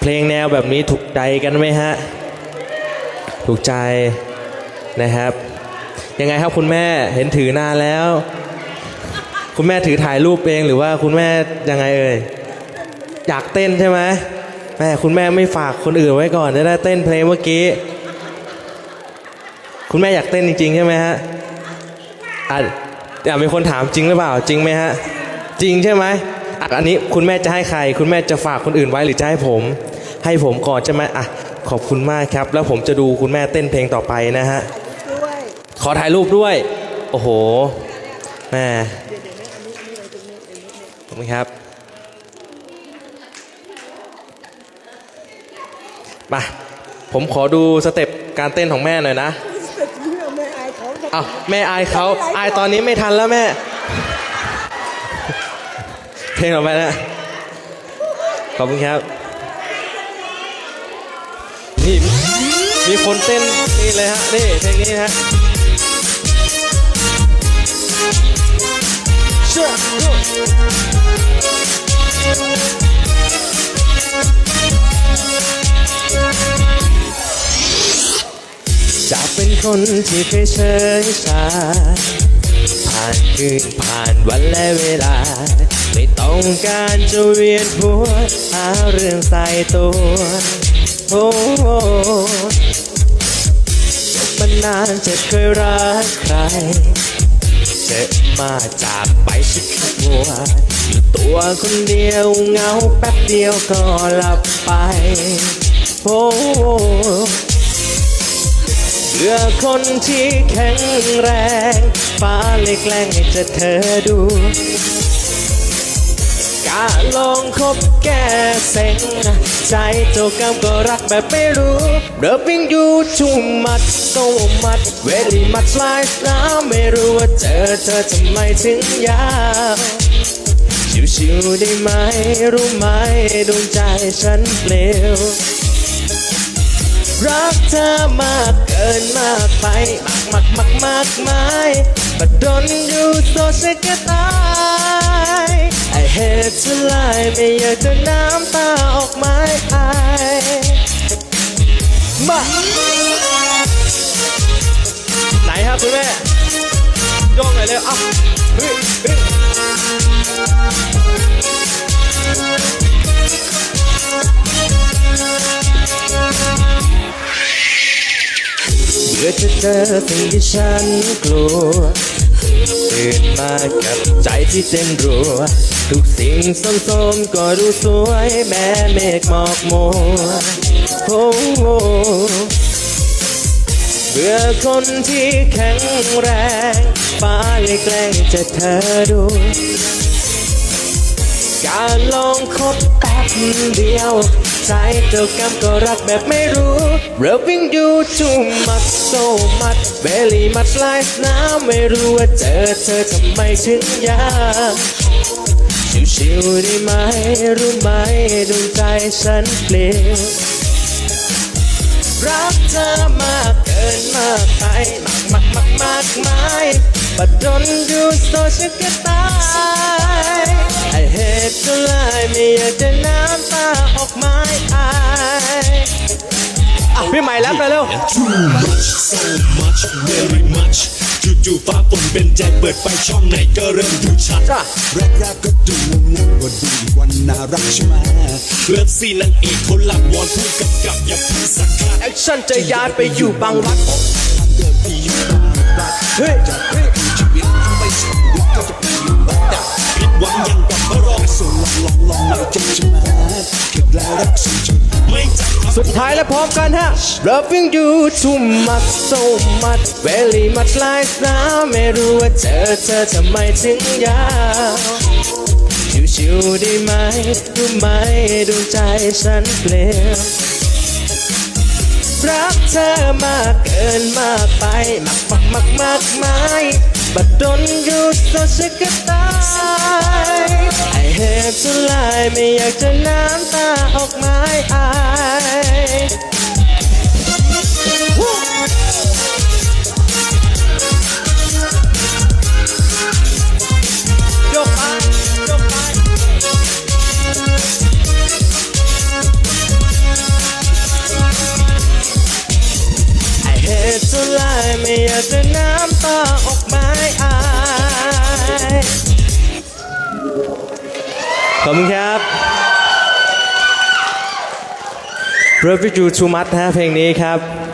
เพลงแนวแบบนี้ถูกใจกันไหมฮะ ถูกใจนะครับ ยังไงครับคุณแม่เห็นถือนานแล้ว คุณแม่ถือถ่ายรูปเองหรือว่าคุณแม่ยังไงเอ่ยอยากเต้นใช่ไหมแม่คุณแม่ไม่ฝากคนอื่นไว้ก่อนจะได้เต้นเพลงเมื่อกี้ คุณแม่อยากเต้นจริงๆใช่ไหมฮะอะอยากมีคนถามจริงหรือเปล่าจริงไหมฮะจริงใช่ไหมอะอันนี้คุณแม่จะให้ใคร คุณแม่จะฝากคนอื่นไว้หรือจะให้ผม ให้ผมก่อนใช่ไหมอะขอบคุณมากครับ แล้วผมจะดูคุณแม่เต้นเพลงต่อไปนะฮะด้วยขอถ่ายรูปด้วย โอ้โหแม่ขอบคุณครับมาผมขอดูสเต็ปการเต้นของแม่หน่อยนะเรื่องไม่อายเขาอ้าวแม่อายเขาอายตอนนี้ไม่ทันแล้วแม่ เพลงต่อไปนะขอบคุณครับี่มีคนเต้นนี่เลยฮะนี่เพลงนี้ฮะเชื่อจะเป็นคนที่เคยเฉยชาผ่านคืนผ่านวันและเวลา ไม่ต้องการจะเวียนหัวหาเรื่องใส่ตัว โอ้มันนานจะเคยรักใครเจอมาจากไปชิดหัวตัวคนเดียวเงาแป๊บเดียวก็หลับไปโอ้เพื่อคนที่แข็งแรง ฟ้าเลยแกล้งให้จะเธอดู กาลองคบแกเซ็งใจเจ้ากรรมก็รักแบบไม่รู้ Loving you too much so much very much like นะไม่รู้ว่าเจอเธอทำไมถึงยาวชิวๆได้ไหม รู้ไหมดวงใจฉันเปลวรักเธอมากเกินมากไป มากมากมากมากมายบัดดนอยู่โซเชียลก็ตาย I hate to lie ไม่อยากจะน้ำตาออกมาอายมาไหนครับคุณแม่โยกหน่อยเร็วอ้าเฮ้ยเฮ้ยเมื่อจะเจอสิ่งที่ฉันกลัว ตื่นมากับใจที่เต้นรัว ทุกสิ่งซ้ำๆก็ดูสวยแม้เมฆหมอกมัวโอ้โหเบื่อคนที่แข็งแรงฟ้าเลยแกล้งจะเธอดูการลองคบแป๊บเดียว ใจเจ้ากรรมก็รักแบบไม่รู้ Loving you too much so much very much like นะไม่รู้ว่าเจอเธอทำไมถึงยากชิวๆได้ไหมรู้ไหมดวงใจฉันเปลี่ยวรักเธอมากเกินมากไปมากมากมากมากมายบัดดนอยู่โซเชียลก็ตาย พี่ใหม่แล้วไปเร็ว Too much so much very much จู่ๆฟ้าฝนเป็นใจเปิดไฟช่องไหนก็เริ่มดูชัดจ้ะ แรกๆก็ดูงงๆว่าดูกว่าน่ารักใช่ไหมเลิฟซีนนางเอกคนหลับวอนพูดกับกับอย่าพูดสักคำแอคชั่นจะย้ายไปอยู่บางรักเกิดปีอยู่บางรักเฮ้ยจะเฮ้ยชีวิตทำไมชีวิตก็จะไปอยู่บ้านดักผิดหวังยังกลับมารอส่งลองลองลองไม่เจ็บใช่ไหมเก็บแล้วรักสุด สุดท้ายแล้วพร้อมกันฮะ Loving you too much so much very much like นะไม่รู้ว่าเจอเธอทำไมถึงยาวชิวๆได้ไหมรู้ไหมดวงใจฉันเปลี่ยวรักเธอมากเกินมากไปมากมากมากมากมายบัดดนอยู่โซเชียลก็ตาย I hate to lie ไม่อยากจะน้ำตาออกมาอาย สุลายไม่อยากจะน้ำตาอกไม้อาย ขอบคุณครับ Love you too much ฮะเพลงนี้ครับ